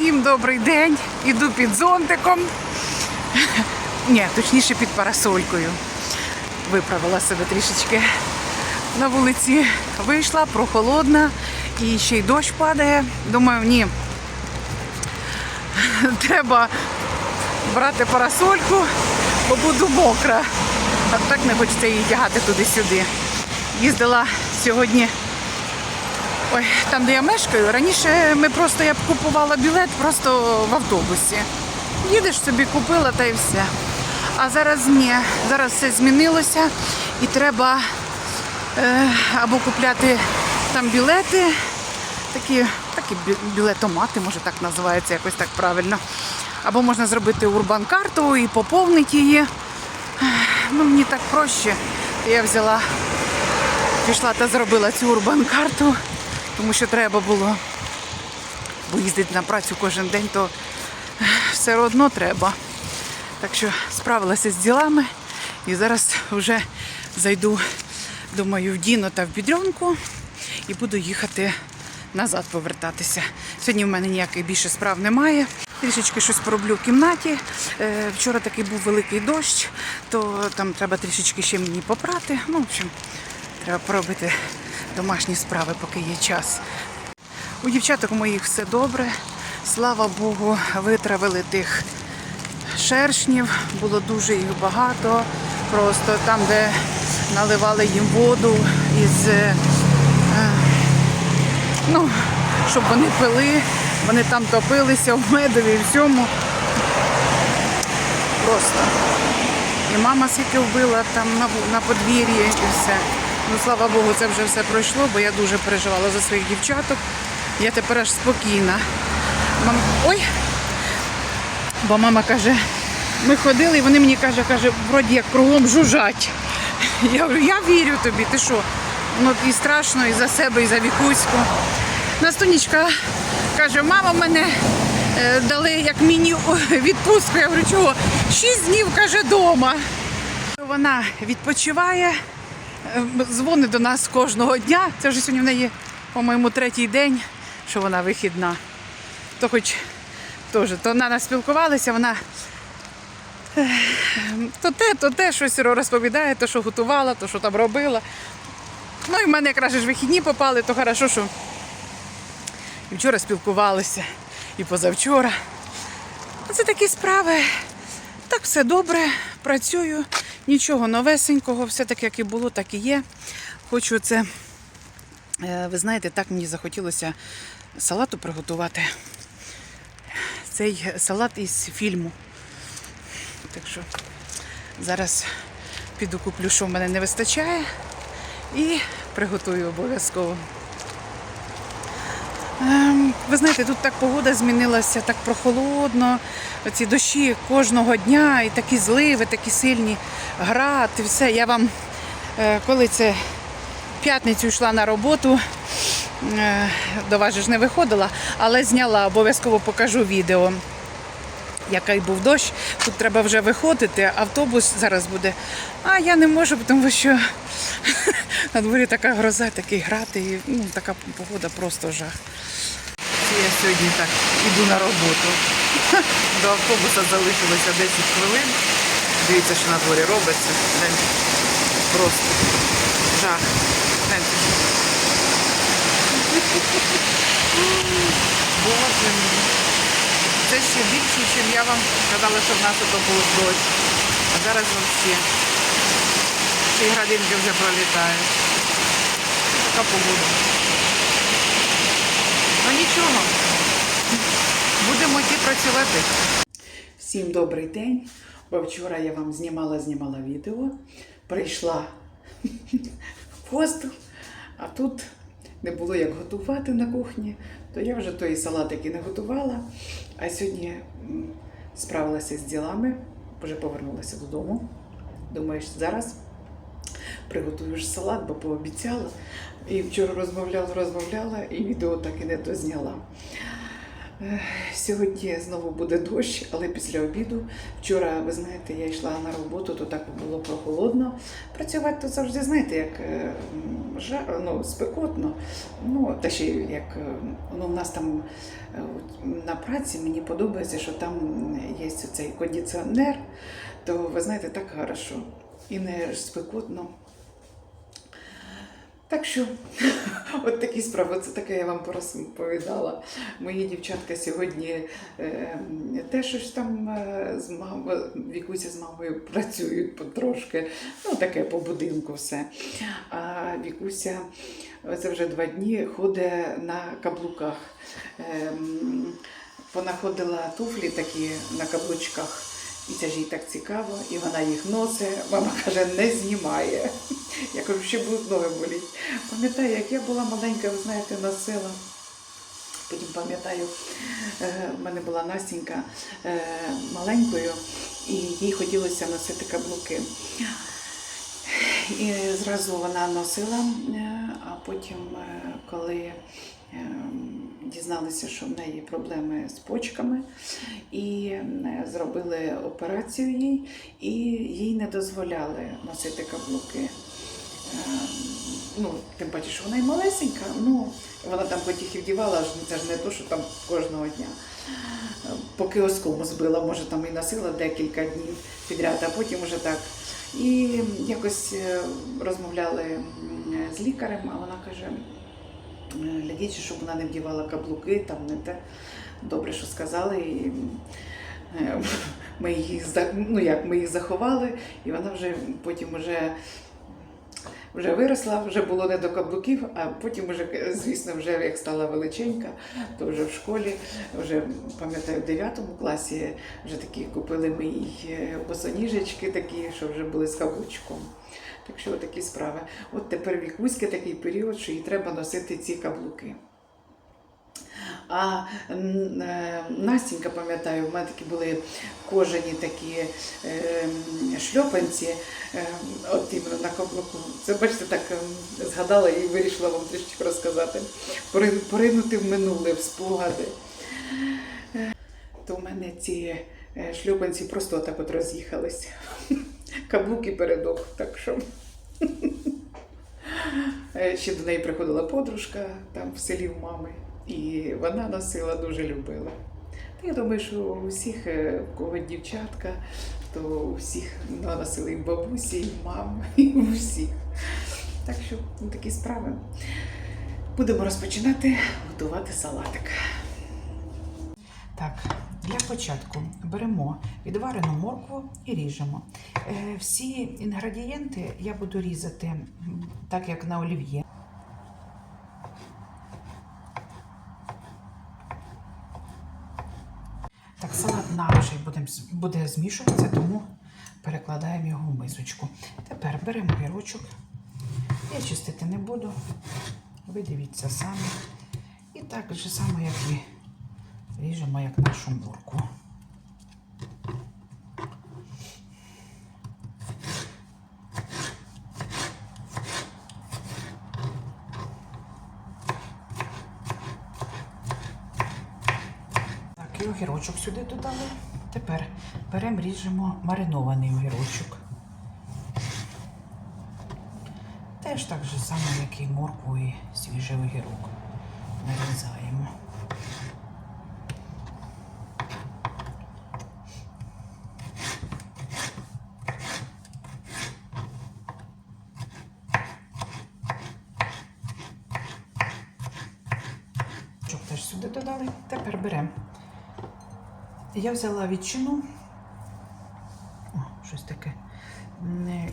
Всім добрий день. Іду під зонтиком. Ні, точніше під парасолькою. Виправила себе трішечки. На вулиці вийшла, прохолодна і ще й дощ падає. Думаю, ні. Треба брати парасольку, бо буду мокра. А так не хочеться її тягати туди-сюди. Їздила сьогодні Ой, там, де я мешкаю, раніше ми просто я б купувала білет просто в автобусі. Їдеш собі, купила та й все. А зараз ні. Зараз все змінилося і треба е, або купляти там білети, такі, такі білетомати, може так називається, якось так правильно. Або можна зробити урбан-карту і поповнити її. Ну, мені так проще. Я взяла пішла та зробила цю урбан-карту, тому що треба було, бо їздити на працю кожен день, то все одно треба. Так що справилася з ділами і зараз вже зайду, думаю, в Діно та в Бідрьонку і буду їхати назад повертатися. Сьогодні в мене ніяких більше справ немає. Трішечки щось пороблю в кімнаті. Е, Вчора такий був великий дощ, то там треба трішечки ще мені попрати. Ну, в общем, Треба поробити домашні справи, поки є час. У дівчаток моїх все добре. Слава Богу, витравили тих шершнів. Було дуже їх багато. Просто там, де наливали їм воду із, е, ну, щоб вони пили, вони там топилися в медові і всьому. Просто. І мама скільки вбила там на, на подвір'ї і все. Ну, слава Богу, це вже все пройшло, бо я дуже переживала за своїх дівчаток. Я тепер аж спокійна. Мам... Ой! Бо мама каже, ми ходили, і вони мені каже, каже, вроді як кругом жужжать. Я говорю, я вірю тобі, ти що? Ну і страшно, і за себе, і за вікуську. Настунічка каже, мама мене е, дали як міні відпустку. Я говорю, чого? Шість днів каже дома. Вона відпочиває, дзвонить до нас кожного дня. Це вже сьогодні в неї, по-моєму, третій день, що вона вихідна. То хоч теж, то вона нас спілкувалися, вона то те, то те, щось розповідає, то, що готувала, то, що там робила. Ну і в мене якраз ж вихідні попали, то хорошо, що і вчора спілкувалися, і позавчора. Це такі справи. Так все добре, працюю, нічого новесенького, все так, як і було, так і є. Хочу це, е, ви знаєте, так мені захотілося салату приготувати. Цей салат із фільму. Так що зараз піду куплю, що в мене не вистачає, і приготую обов'язково. Ви знаєте, тут так погода змінилася, так прохолодно. Оці дощі кожного дня, і такі зливи, такі сильні град, і все. Я вам, е, коли це п'ятницю йшла на роботу, е, до вас ж не виходила, але зняла, обов'язково покажу відео. Який був дощ, тут треба вже виходити, автобус зараз буде. А я не можу, тому що на дворі така гроза, такий град, і ну, така погода просто жах. Я сьогодні так іду на роботу. До автобуса залишилося 10 хвилин. Дивіться, що на дворі робиться. Просто жах. Боже мій. Це ще більше, ніж я вам казала, що в нас тут був дощ. А зараз взагалі. Й градинки вже пролітають. Така погода. Нічого. Будемо йти працювати. Всім добрий день. Бо вчора я вам знімала, знімала відео. Прийшла в хостел, а тут не було як готувати на кухні, то я вже той салатик і не готувала. А сьогодні справилася з ділами, вже повернулася додому. Думаю, що зараз приготую салат, бо пообіцяла. І вчора розмовляла, розмовляла, і відео так і не дозняла. Сьогодні знову буде дощ, але після обіду. Вчора, ви знаєте, я йшла на роботу, то так було прохолодно. Працювати тут завжди, знаєте, як е, ну, спекотно. Ну, та ще як е, ну, в нас там е, на праці мені подобається, що там є цей кондиціонер, то ви знаєте, так хорошо. І не спекотно. Так що, от такі справи, це таке я вам розповідала. Мої дівчатка сьогодні е, теж щось там е, з мамою, Вікуся з мамою працюють потрошки, ну таке по будинку все. А Вікуся це вже два дні ходить на каблуках. Ем, понаходила туфлі такі на каблучках. І це ж їй так цікаво, і вона їх носить. Мама каже, не знімає. Я кажу, ще будуть ноги боліти. Пам'ятаю, як я була маленька, ви знаєте, носила. Потім пам'ятаю, е, в мене була Настінька е, маленькою, і їй хотілося носити каблуки. І зразу вона носила, е, а потім, коли дізналися, що в неї проблеми з почками, і зробили операцію їй, і їй не дозволяли носити каблуки. Е, Ну, тим паче, що вона і малесенька, ну вона там їх і вдівала, це ж не то, що там кожного дня. Поки оскому збила, може там і носила декілька днів підряд, а потім уже так. І якось е, розмовляли з лікарем, а вона каже, «Е, глядіть, щоб вона не вдівала каблуки, там не те. Добре, що сказали. І, е, ми їх, ну, як, ми їх заховали, і вона вже потім вже вже виросла, вже було не до каблуків, а потім, вже, звісно, вже як стала величенька, то вже в школі, вже пам'ятаю, в 9 класі вже такі купили ми їй е, босоніжечки такі, що вже були з каблучком. Так що такі справи. От тепер вікуська такий період, що їй треба носити ці каблуки. А е, Настінька, пам'ятаю, в мене такі були кожані такі е, шльопанці, е, от іменно на каблуку. Це бачите, так е, згадала і вирішила вам трішки розказати. Поринути в минуле, в спогади. То в мене ці шльопанці просто так от роз'їхались. Каблуки передок, так що. Ще до неї приходила подружка там в селі в мами, і вона носила, дуже любила. Я думаю, що у всіх, е, у кого дівчатка, то у всіх носили і бабусі, і мам, і у всіх. Так що ну, такі справи. Будемо розпочинати готувати салатик. Так, для початку беремо відварену моркву і ріжемо. Е, Всі інгредієнти я буду різати так, як на олів'є. Так, салат наш буде, змішуватися, тому перекладаємо його в мисочку. Тепер беремо гірочок. Я чистити не буду. Ви дивіться самі. І так же само, як і ріжемо, як нашу морку. Так, і огірочок сюди додали. Тепер беремо, ріжемо маринований огірочок. Теж так же само, як і моркву і свіжий огірок. Нарізаємо. Теж сюди додали. Тепер беремо. Я взяла ветчину. О, щось таке.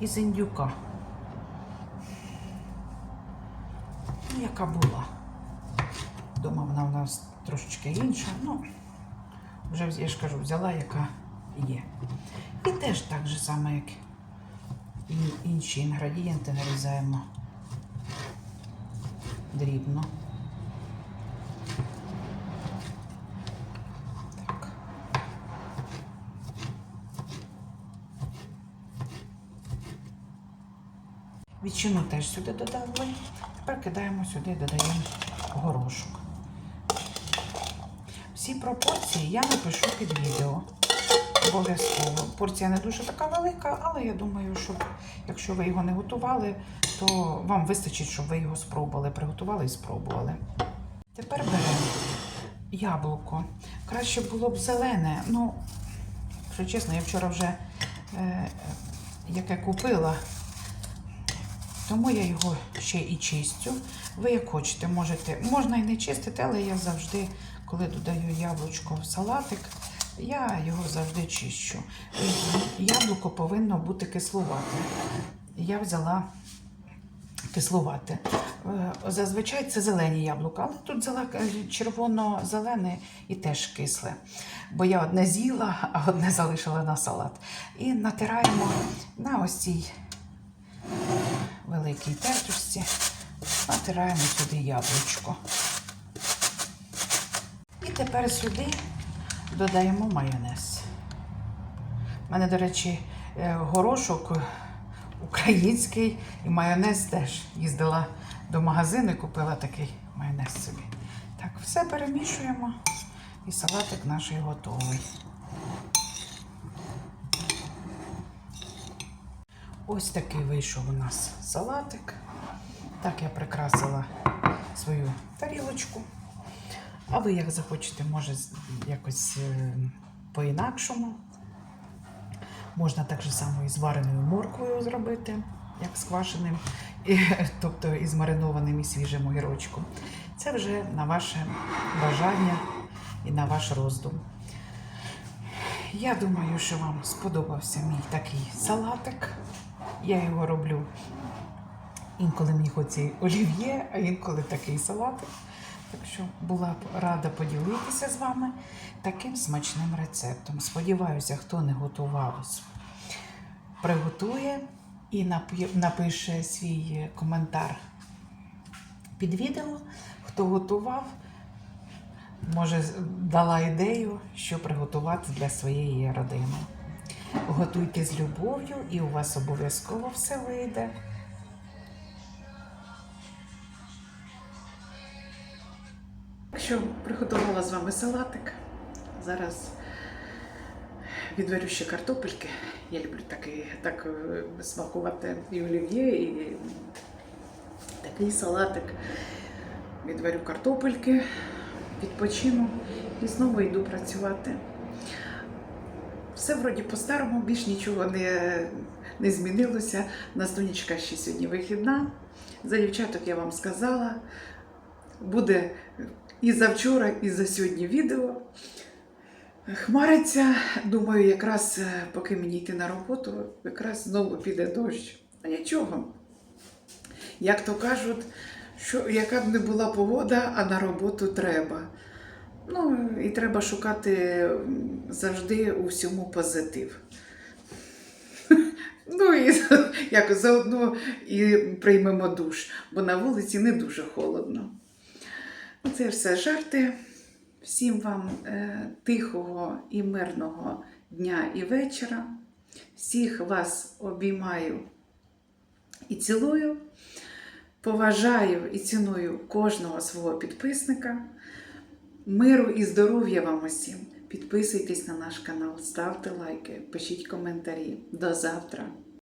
Із індюка. Ну, яка була. Дома вона у нас трошечки інша. Ну, вже я ж кажу, взяла, яка є. І теж так же само, як і інші інгредієнти нарізаємо дрібно. Відчину теж сюди додали. Тепер кидаємо сюди, додаємо горошок. Всі пропорції я напишу під відео. Обов'язково. Порція не дуже така велика, але я думаю, що якщо ви його не готували, то вам вистачить, щоб ви його спробували. Приготували і спробували. Тепер беремо яблуко. Краще було б зелене. Ну, якщо чесно, я вчора вже е, яке купила, тому я його ще і чистю. Ви як хочете, можете, можна і не чистити, але я завжди, коли додаю яблучко в салатик, я його завжди чищу. Яблуко повинно бути кислувате. Я взяла кислувати. Е, Зазвичай це зелені яблука, але тут взяла е, червоно-зелене і теж кисле. Бо я одне з'їла, а одне залишила на салат. І натираємо на ось цій великій тертушці, натираємо сюди яблучко. І тепер сюди додаємо майонез. У мене, до речі, е, горошок український і майонез теж. Їздила до магазину і купила такий майонез собі. Так, все перемішуємо і салатик наш готовий. Ось такий вийшов у нас салатик. Так я прикрасила свою тарілочку. А ви як захочете, може якось е, по-інакшому. Можна так же само і з вареною морквою зробити, як з квашеним, і, тобто і з маринованим і свіжим огірочком. Це вже на ваше бажання і на ваш роздум. Я думаю, що вам сподобався мій такий салатик. Я його роблю. Інколи мені хочеться олів'є, а інколи такий салатик. Так що була б рада поділитися з вами таким смачним рецептом. Сподіваюся, хто не готував, приготує і напише свій коментар під відео. Хто готував, може, дала ідею, що приготувати для своєї родини. Готуйте з любов'ю, і у вас обов'язково все вийде. Якщо приготувала з вами салатик, зараз відварю ще картопельки. Я люблю такий, так е, смакувати і олів'є, і такий салатик. Відварю картопельки, відпочину і знову йду працювати. Все вроді по-старому, більш нічого не, не змінилося. Нас донечка ще сьогодні вихідна. За дівчаток я вам сказала. Буде і за вчора, і за сьогодні відео. Хмариться, думаю, якраз е, поки мені йти на роботу, якраз знову піде дощ. А нічого. Як то кажуть, що яка б не була погода, а на роботу треба. Ну, і треба шукати завжди у всьому позитив. Ну і як заодно і приймемо душ, бо на вулиці не дуже холодно. Це все жарти. Всім вам е, тихого і мирного дня і вечора. Всіх вас обіймаю і цілую. Поважаю і ціную кожного свого підписника. Миру і здоров'я вам усім. Підписуйтесь на наш канал, ставте лайки, пишіть коментарі. До завтра!